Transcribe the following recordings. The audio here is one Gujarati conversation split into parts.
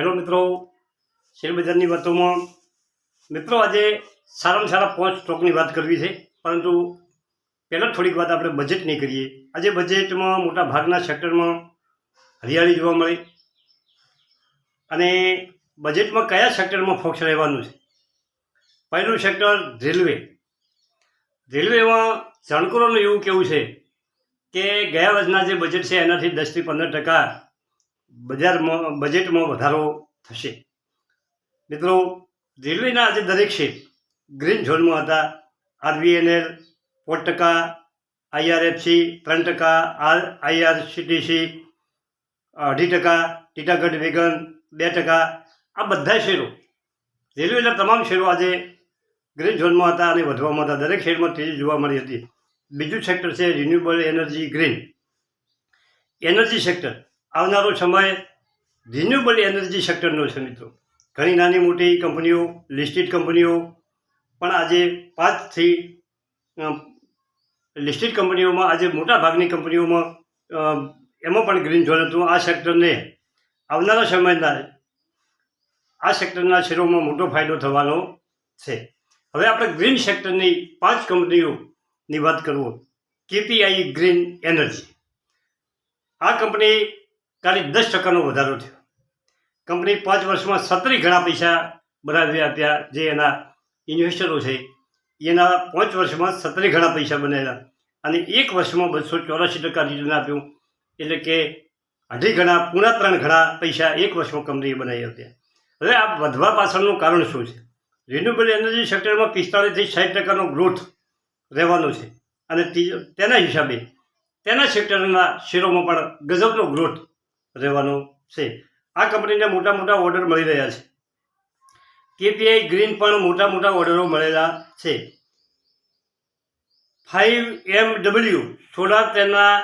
હેલો મિત્રો શેરબજારની વાતોમાં મિત્રો આજે સારામાં સારા પાંચ સ્ટોકની વાત કરવી છે, પરંતુ પહેલાં થોડીક વાત આપણે બજેટની કરીએ. આજે બજેટમાં મોટા ભાગના સેક્ટરમાં હરિયાળી જોવા મળે. અને બજેટમાં કયા સેક્ટરમાં ફોક્સ રહેવાનું છે? પહેલું સેક્ટર રેલવે. રેલવેમાં જાણકારોનું એવું કેવું છે કે ગયા વર્ષના જે બજેટ છે એનાથી દસથી પંદર ટકા બજારમાં બજેટમાં વધારો થશે. મિત્રો, રેલવેના આજે દરેક શેર ગ્રીન ઝોનમાં હતા. આરવીએનએલ પોચ ટકા, આઈઆરએફસી ત્રણ ટકા, આર, આઈઆરસીટીસી અઢી ટકા, ટીટાગઢ વેગન બે ટકા. આ બધા શેરો, રેલવેના તમામ શેરો આજે ગ્રીન ઝોનમાં હતા અને વધવામાં હતા. દરેક શેરમાં તેજી જોવા મળી હતી. બીજું સેક્ટર છે renewable energy green energy sector આવનારો સમય રિન્યુએબલ એનર્જી સેક્ટરનો છે મિત્રો. ઘણી નાની મોટી કંપનીઓ લિસ્ટેડ કંપનીઓ, પણ આજે પાંચથી લિસ્ટેડ કંપનીઓમાં, આજે મોટા ભાગની કંપનીઓમાં એમાં પણ ગ્રીન ઝોન હતું. આ સેક્ટરને આવનારા સમયના, આ સેક્ટરના શેરોમાં મોટો ફાયદો થવાનો છે. હવે આપણે ગ્રીન સેક્ટરની પાંચ કંપનીઓની વાત કરવું કેપીઆઈ ગ્રીન એનર્જી. આ કંપની ખાલી દસ ટકાનો વધારો થયો. કંપની પાંચ વર્ષમાં સત્તરી ઘણા પૈસા બનાવી આપ્યા જે એના ઇન્વેસ્ટરો છે, એના પાંચ વર્ષમાં સત્તરી ઘણા પૈસા બનાવ્યા. અને એક વર્ષમાં બસો ચોરાસી ટકા રિટર્ન આપ્યું. એટલે કે અઢી ઘણા, પૂણા ત્રણ ઘણા પૈસા એક વર્ષમાં કંપનીએ બનાવી આપ્યા હવે આ વધવા પાછળનું કારણ શું છે? રિન્યુએબલ એનર્જી સેક્ટરમાં પિસ્તાળીસથી સાઠ ટકાનો ગ્રોથ રહેવાનો છે. અને તેના હિસાબે, તેના સેક્ટરના શેરોમાં પણ ગજબનો ગ્રોથ રહેવાનો છે. આ કંપનીને મોટા મોટા ઓર્ડર મળી રહ્યા છે. કેપીઆઈ ગ્રીન પણ મોટા મોટા ઓર્ડરો મળેલા છે. ફાઇવ એમ ડબલ્યુ સોલાર તેના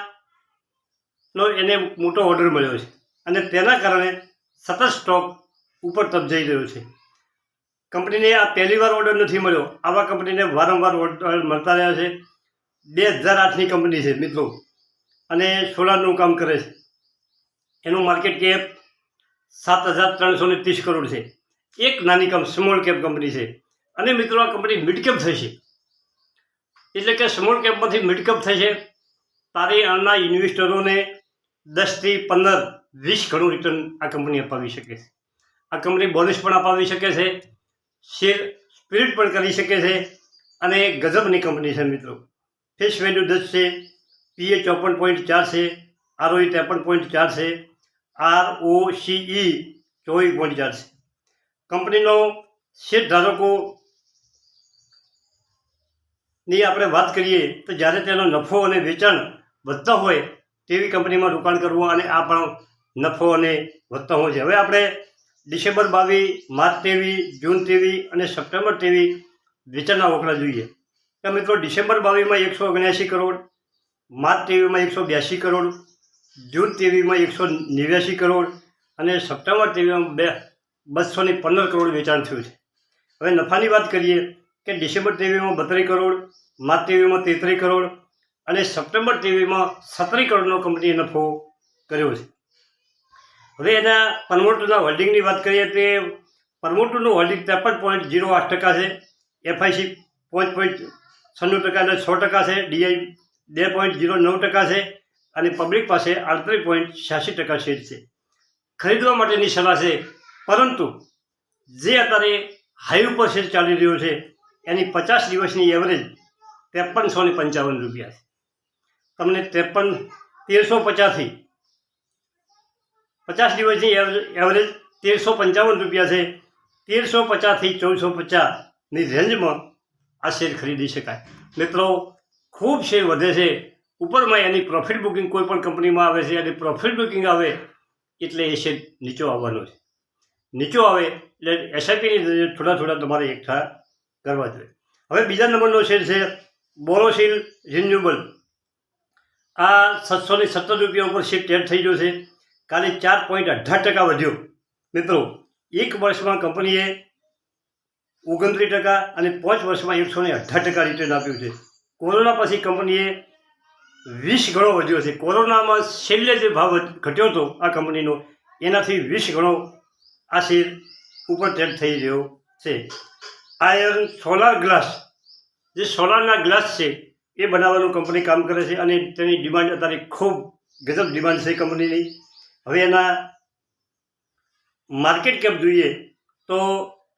નો એને મોટો ઓર્ડર મળ્યો છે અને તેના કારણે સતત સ્ટોક ઉપર તપ જઈ રહ્યો છે. કંપનીને આ પહેલી વાર ઓર્ડર નથી મળ્યો. આવા કંપનીને વારંવાર ઓર્ડર મળતા રહ્યા છે. બે હજાર આઠની કંપની છે મિત્રો અને સોલારનું કામ કરે છે. એનું માર્કેટ કેપ સાત હજાર ત્રણસો ને ત્રીસ કરોડ છે. એક નાની કંપ સ્મોલ કેપ કંપની છે. અને મિત્રો, આ કંપની મિડ કેપ થશે એટલે કે સ્મોલ કેપમાંથી મિડ કેપ થશે તારે આના ઇન્વેસ્ટરોને દસથી પંદર, વીસ ઘણું રિટર્ન આ કંપની અપાવી શકે છે. આ કંપની બોનસ પણ અપાવી શકે છે. શેર સ્પિરિટ પણ કરી શકે છે. અને ગજબની કંપની છે મિત્રો. ફેસ વેલ્યુ દસ છે. પીએ ચોપન પોઈન્ટ ચાર છે. આરઓઈ ત્રેપન પોઈન્ટ ચાર છે. આર ઓ સીઈ ચોવીસ પોઈન્ટ ચાર છે. કંપનીનો શેર ધારકો ની આપણે વાત કરીએ તો જ્યારે તેનો નફો અને વેચાણ વધતા હોય તેવી કંપનીમાં રોકાણ કરવું અને આ પણ નફો અને વધતા હોય છે. હવે આપણે ડિસેમ્બર બાવીસ, માર્ચ તેવી જૂન તેવી અને સપ્ટેમ્બર તેવી વેચાણના આંકડા જોઈએ. તો મિત્રો, ડિસેમ્બર બાવીસમાં એકસો ઓગણ્યાસી કરોડ, માર્ચ ત્રેવીસમાં એકસો બ્યાસી કરોડ જૂન ટીવીમાં એકસો નેવ્યાસી કરોડ અને સપ્ટેમ્બર ટીવીમાં બે, બસો ને પંદર કરોડ વેચાણ થયું છે. હવે નફાની વાત કરીએ કે ડિસેમ્બર ટીવીમાં બત્રીસ કરોડ, માર્ચ ટીવીમાં તેત્રીસ કરોડ અને સપ્ટેમ્બર ટીવીમાં સત્તરી કરોડનો કંપનીએ નફો કર્યો છે. હવે એના પ્રમોટરના હોલ્ડિંગની વાત કરીએ તો પ્રમોટરનું હોલ્ડિંગ ત્રેપન પોઈન્ટ જીરો આઠ ટકા છે. એફઆઈસી પાંચ પોઈન્ટ છન્નું ટકા અને છ ટકા છે. ડીઆઈ બે પોઈન્ટ જીરો નવ ટકા છે. અને પબ્લિક પાસે આડત્રીસ પોઈન્ટ છ્યાસી ટકા શેર છે. ખરીદવા માટેની સલાહ છે, પરંતુ જે અત્યારે હાઈ ઉપર શેર ચાલી રહ્યો છે, એની પચાસ દિવસની એવરેજ ત્રેપનસો ને પંચાવન રૂપિયા છે. તમને ત્રેપન, તેરસો પચાસથી પચાસ દિવસની એવ- એવરેજ તેરસો પંચાવન રૂપિયા છે, તેરસો પચાસથી ચૌદસો પચાસની રેન્જમાં આ શેર ખરીદી શકાય. મિત્રો, ખૂબ શેર વધે છે ઉપરમાં એની પ્રોફિટ બુકિંગ કોઈ પણ કંપનીમાં આવે છે અને પ્રોફિટ બુકિંગ આવે, એટલે એ શેર નીચો આવવાનો છે. નીચો આવે એટલે એસઆઈપીની થોડા થોડા તમારે એકઠા કરવા જોઈએ. હવે બીજા નંબરનો શેર છે બોરોસિલ રિન્યુએબલ આ સાતસો સત્તર રૂપિયા ઉપર શેર ટેડ થઈ ગયો છે. કાલે ચાર પોઈન્ટ અઢાર ટકા વધ્યો. મિત્રો, એક વર્ષમાં કંપનીએ ઓગણત્રીસ ટકા અને પાંચ વર્ષમાં એકસો ને અઢાર ટકા રિટર્ન આપ્યું છે. કોરોના પછી કંપનીએ વીસ ગણો વધ્યો છે. કોરોનામાં છેલ્લે જે ભાવ ઘટ્યો હતો આ કંપનીનો, એનાથી વીસ ગણો આ શેર ઉપર ટ્રેડ થઈ રહ્યો છે. આયર્ન સોલાર ગ્લાસ, જે સોલારના ગ્લાસ છે, એ બનાવવાનું કંપની કામ કરે છે અને તેની ડિમાન્ડ અત્યારે ખૂબ ગજબ ડિમાન્ડ છે કંપનીની. હવે એના માર્કેટ કેપ જોઈએ તો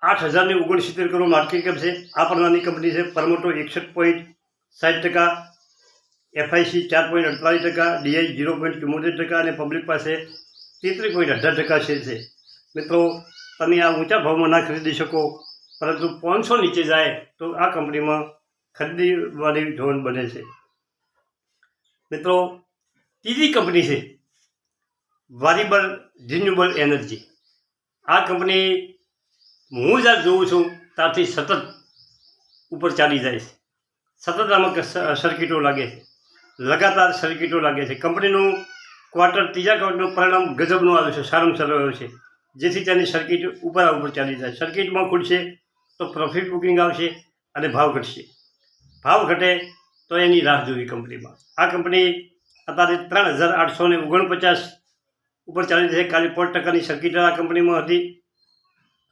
આઠ હજારની ઓગણસિત્તેર કરોડ માર્કેટ કેપ છે. આ પ્રમાણની કંપની છે. પરમોટો એકસઠ પોઈન્ટ સાઠ ટકા એફઆઈસી ચાર પોઈન્ટ અડતાલીસ ટકા ડીઆઈ ઝીરો પોઈન્ટ ચુમ્મોતેર ટકા અને પબ્લિક પાસે તેત્રીસ પોઈન્ટ અઢાર ટકા શેર છે. મિત્રો, તમે આ ઊંચા ભાવમાં ના ખરીદી શકો, પરંતુ પાંચસો નીચે જાય તો આ કંપનીમાં ખરીદવાની જોન બને છે. મિત્રો, ત્રીજી કંપની છે વારીબલ રિન્યુબલ એનર્જી આ કંપની હું જ્યાં જોઉં છું, ત્યારથી સતત ઉપર ચાલી જાય છે. સતત આમાં સર્કિટો લાગે છે. લગાતાર સર્કિટો લાગે છે. કંપનીનું ક્વાર્ટર ત્રીજા ક્વાર્ટરનું પરિણામ ગજબનું આવ્યું છે, સારામાં સારું આવ્યું છે. જેથી તેની સર્કિટ ઉપર ઉપર ચાલી જાય. સર્કિટમાં ખુલશે તો પ્રોફિટ બુકિંગ આવશે અને ભાવ ઘટશે. ભાવ ઘટે તો એની રાહ જોવી કંપનીમાં. આ કંપની અત્યારે ત્રણ હજાર આઠસો ને ઓગણપચાસ ઉપર ચાલી છે. કાલે પાંચ ટકાની સર્કિટ આ કંપનીમાં હતી.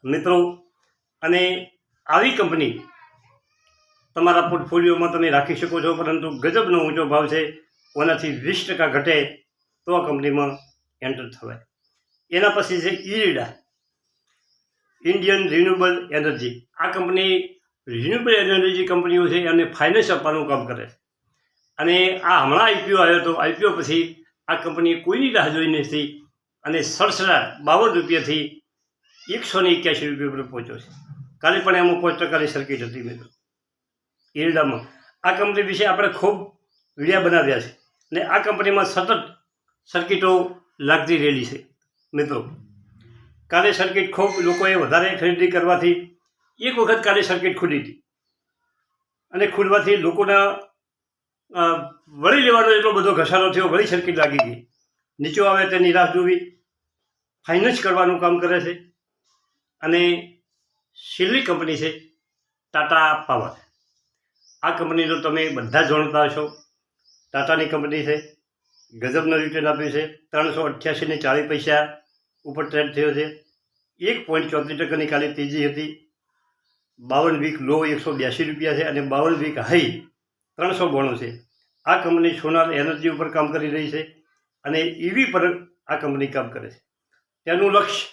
મિત્રો, અને આવી કંપની તમારા પોર્ટફોલિયોમાં તમે રાખી શકો છો, પરંતુ ગજબનો ઊંચો ભાવ છે ઓનાથી વીસ ટકા ઘટે, તો આ કંપનીમાં એન્ટર થવાય. એના પછી છે ઈરડા ઇન્ડિયન રિન્યુએબલ એનર્જી આ કંપની રિન્યુએબલ એનર્જી કંપનીઓ છે, અને ફાઇનાન્સ આપવાનું કામ કરે છે. અને આ હમણાં આઈપીઓ આવ્યો હતો આઈપીઓ પછી આ કંપનીએ કોઈની રાહ જોઈ નથી, અને સડસડા બાવન રૂપિયાથી એકસો ને એક્યાસી રૂપિયા પર પહોંચ્યો છે. કાલે પણ એમાં પાંચ ટકાની સર્કિટ હતી મિત્રો. ઈરડામાં. આ કંપની વિશે આપણે ખૂબ વિડીયા બનાવ્યા છે. અને આ કંપનીમાં સતત સર્કિટો લાગતી રહેલી છે. મિત્રો, કાલે સર્કિટ ખૂબ લોકોએ વધારે ખરીદી કરવાથી એક વખત કાલે સર્કિટ ખુલી હતી. અને ખુલવાથી લોકોના વળી લેવાનો એટલો બધો ઘસારો થયો, વળી સર્કિટ લાગી ગઈ. નીચો આવે તેની રાહ જોવી ફાઇનાન્સ કરવાનું કામ કરે છે. અને છેલ્લી કંપની છે ટાટા પાવર. આ કંપની તો તમે બધા જાણતા હશો. ટાટાની કંપની છે, ગજબનું રિટર્ન આપ્યું છે, ત્રણસો અઠ્યાસીને ચાળીસ પૈસા ઉપર ટ્રેડ થયો છે. એક પોઈન્ટ ચોત્રીસ ટકાની કાલે તેજી હતી. બાવન વીક લો એકસો બ્યાસી રૂપિયા છે અને બાવન વીક હાઈ ત્રણસો બોણું છે. આ કંપની સોનાર એનર્જી ઉપર કામ કરી રહી છે અને ઈવી પર આ કંપની કામ કરે છે. તેનું લક્ષ્ય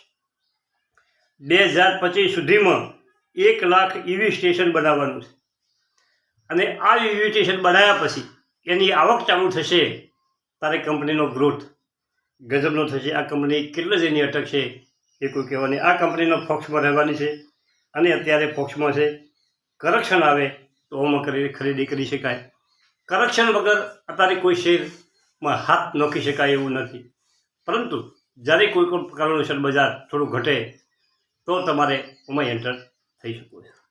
બે હજાર પચીસ સુધીમાં એક લાખ ઈવી સ્ટેશન બનાવવાનું છે. અને આ ઈવી સ્ટેશન બનાવ્યા પછી એની આવક ચાલુ થશે ત્યારે કંપનીનો ગ્રોથ ગજબનો થશે. આ કંપની કેટલે જ એની અટક છે એ કોઈ કહેવાની આ કંપનીનો ફોક્સમાં રહેવાની છે અને અત્યારે ફોક્સમાં છે. કરક્ષણ આવે તો ઓમાં કરી ખરીદી કરી શકાય. કરક્ષણ વગર અત્યારે કોઈ શેરમાં હાથ નોખી શકાય એવું નથી. પરંતુ જ્યારે કોઈ કોઈ કારણોસર બજાર થોડું ઘટે તો તમારે એમાં એન્ટર થઈ શકો છો.